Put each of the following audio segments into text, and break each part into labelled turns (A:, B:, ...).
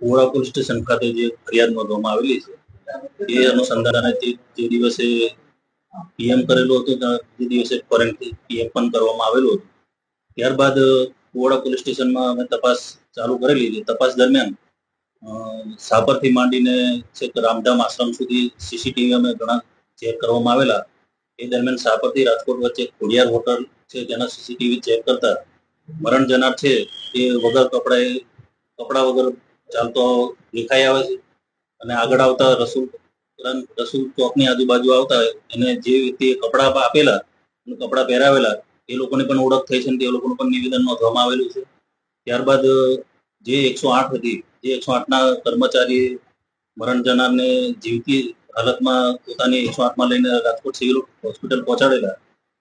A: કુવડા police station ખાતે જે ફરિયાદ નોંધવામાં આવેલી છે, એ અનુસંધાને જે દિવસે પીએમ કરેલું હતું જે દિવસે ફોરેન્સિક પીએમ પણ કરવામાં આવેલું હતું. ત્યારબાદ કુવાડા પોલીસ સ્ટેશનમાં અમે તપાસ ચાલુ કરેલી છે તપાસ દરમિયાન સાપરથી માંડીને છેક રામધામ આશ્રમ સુધી સીસીટીવી અમે ઘણા ચેક કરવામાં આવેલા. એ દરમિયાન સાપરથી રાજકોટ વચ્ચે ખોડિયાર હોટલ છે તેના સીસીટીવી ચેક કરતા મરણ જનાર છે, એ વગર કપડાએ, કપડા વગર ચાલતો દેખાઈ આવે છે. અને આગળ આવતા રસુલ રસુલ ચોકની આજુબાજુ આવતા એને જે રીતે કપડા આપેલા કપડાં પહેરાવેલા, એ લોકોની પણ ઓળખ થઈ છે તે લોકોનું પણ નિવેદન નોંધવામાં આવેલું છે. ત્યારબાદ, જે એકસો આઠ હતી જે એકસો આઠના કર્મચારી મરણ જનારને જીવતી હાલતમાં પોતાની એકસો આઠમાં લઈને રાજકોટ સિવિલ હોસ્પિટલ પહોંચાડેલા.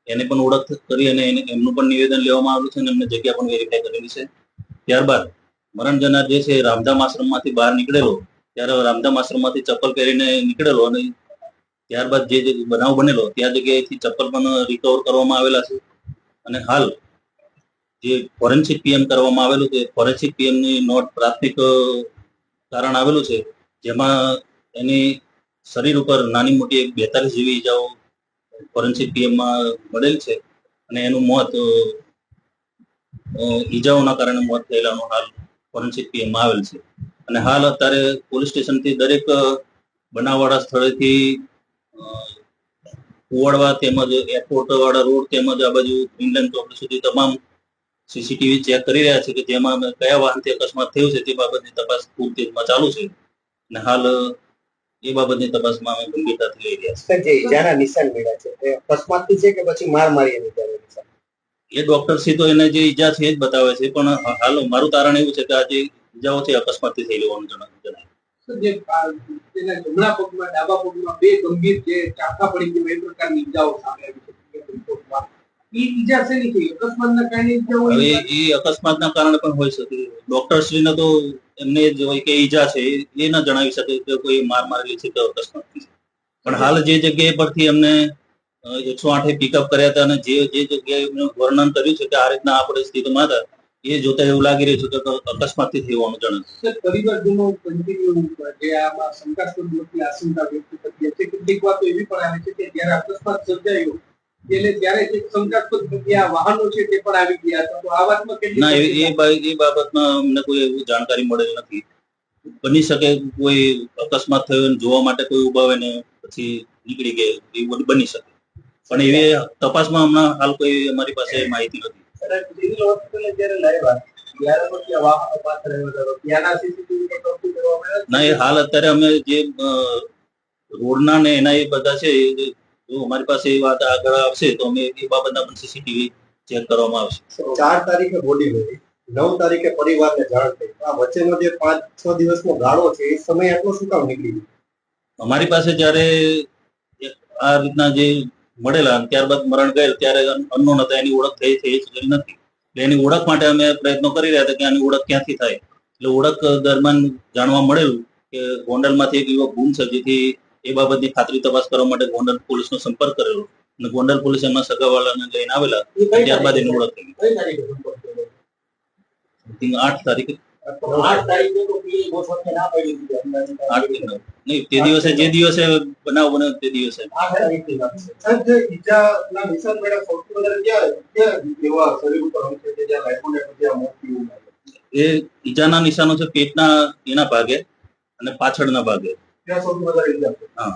A: એને પણ ઓળખ કરી અને એમનું પણ નિવેદન લેવામાં આવ્યું છે અને એમને જગ્યા પણ વેરીફાઈ કરેલી છે. ત્યારબાદ મરણ જનાર જે છે રામધામ આશ્રમમાંથી બહાર નીકળેલો, ત્યારે રામધામ આશ્રમમાંથી ચપ્પલ પહેરીને નીકળેલો અને ત્યારબાદ જે બનાવ બનેલો, ત્યાં જગ્યાએથી ચપ્પલ પણ રિકવર કરવામાં આવેલા છે. અને હાલ જે ફોરેન્સિક પીએમ કરવામાં આવેલું છે ફોરેન્સિક પીએમની નોટ પ્રાથમિક કારણ આવેલું છે, જેમાં એની શરીર ઉપર નાની મોટી એક બેતાલીસ જેવી ઈજાઓ ફોરેન્સિક પીએમમાં મળેલ છે અને એનું મોત ઈજાઓના કારણે મોત થયેલાનું હાલ ફોરેન્સિક પીએમમાં આવેલ છે. અને હાલ અત્યારે પોલીસ સ્ટેશનથી દરેક બનાવવાળા સ્થળેથી કુવાડવા તેમજ એરપોર્ટ વાળા રોડ તેમજ આ બાજુ ઇંગ્લેન્ડ ચોકડી સુધી તમામ સીસીટીવી ચેક કરી રહ્યા છે કે જેમાં કયા વાહનથી અકસ્માત થયું છે તે બાબતની તપાસ પૂર તેજમાં ચાલુ છે. અને હાલ એ બાબતની તપાસમાં અમે ગંભીરતાથી લઈ રહ્યા
B: સર જે ઇજાના નિશાન મળ્યા છે તે અકસ્માતથી છે કે પછી માર મારી એની
A: છીએ એ ડોક્ટર સી તો એને જે ઈજા છે એ જ બતાવે છે પણ હાલ મારું તારણ એવું છે કે આ જે ઈજાઓ છે અકસ્માતથી થયેલી હોવાનું જણાય જણાય.
C: જે આ તેના જમણા પગમાં ડાબા પગમાં બે ગંભીર જે ચાકા પડી ગયું એ પ્રકારની ઈજાઓ સામે આવી છે રિપોર્ટમાં. ઈ ઈજા શેની થઈ? અકસ્માતના કારણે ઈજા હોય?
A: હવે એ અકસ્માતના કારણે પણ હોઈ શકે. ડોક્ટર શ્રીને તો એમને જ હોય કે ઈજા છે એ- ના જણાવી શકે કે કોઈ માર મારેલી છે કે અકસ્માત પણ હાલ જે જગ્યાએ પરથી અમને એકસો આઠે પિકઅપ કર્યા હતા અને જે જે જગ્યાએ એમનું વર્ણન કર્યું છે કે આ રીતના આ પરિસ્થિતિમાં હતા એ જોતા એવું લાગી રહ્યું છે કે અકસ્માતથી હોવાનું જણાય
C: છે. પરિવારજનો કન્ટિન્યુ જે આમાં શંકાસ્પદ મોટી આશંકા વ્યક્ત કરી છે. કેટલીક વાતો એવી પણ આવે છે કે જ્યારે અકસ્માત સર્જાયો એટલે ત્યારે જે શંકાસ્પદ જગ્યા વાહનો છે તે પણ આવી ગયા હતા. તો આ વાતમાં
A: ના એ
C: કેટલી
A: એ બાબતમાં અમને કોઈ એવું જાણકારી મળેલ નથી. બની શકે કોઈ અકસ્માત થયો જોવા માટે કોઈ ઉભાવે ને પછી નીકળી ગયે એ બની શકે. પણ એવી તપાસમાં હમણાં હાલ કોઈ અમારી પાસે માહિતી નથી.
C: ને
A: એ હાલ અત્યારે અમે જે રોડના ને એના એ બધા છે જો અમારી પાસે એ વાત આગળ આવશે તો અમે એ બાબતના પણ સીસીટીવી ચેક કરવામાં આવશે.
B: ચાર તારીખે બોલી હતી નવ તારીખે પરિવારને જાણ થઈ. આ વચ્ચેનો જે પાંચ છ દિવસનો ગાળો છે એ સમય આટલો શું કામ નીકળી ગયો?
A: અમારી પાસે જ્યારે આ રીતના જે મળેલા અને ત્યારબાદ મરણ ગયેલ ત્યારે અનનોન હતા એની ઓળખ થઈ થઈ શકેલી નથી. એટલે એની ઓળખ માટે અમે પ્રયત્નો કરી રહ્યા હતા કે આની ઓળખ ક્યાંથી થાય. એટલે ઓળખ દરમિયાન જાણવા મળેલું કે ગોંડલમાંથી એક યુવક ગુમ છે જેથી એ બાબતની ખાતરી તપાસ કરવા માટે ગોંડલ પોલીસનો સંપર્ક કરેલો. અને ગોંડલ પોલીસ એમના સગાવાળાને લઈને આવેલા. ત્યારબાદ એની ઓળખ થઈ. આઠ તારીખે. નહીં તે દિવસે જે દિવસે બનાવ બન્યો તે દિવસે? એ ઈજાના નિશાનો છે પેટના એના ભાગે અને પાછળના ભાગે.
D: ત્યાં સૌથી વધારે ઈજા
A: હા.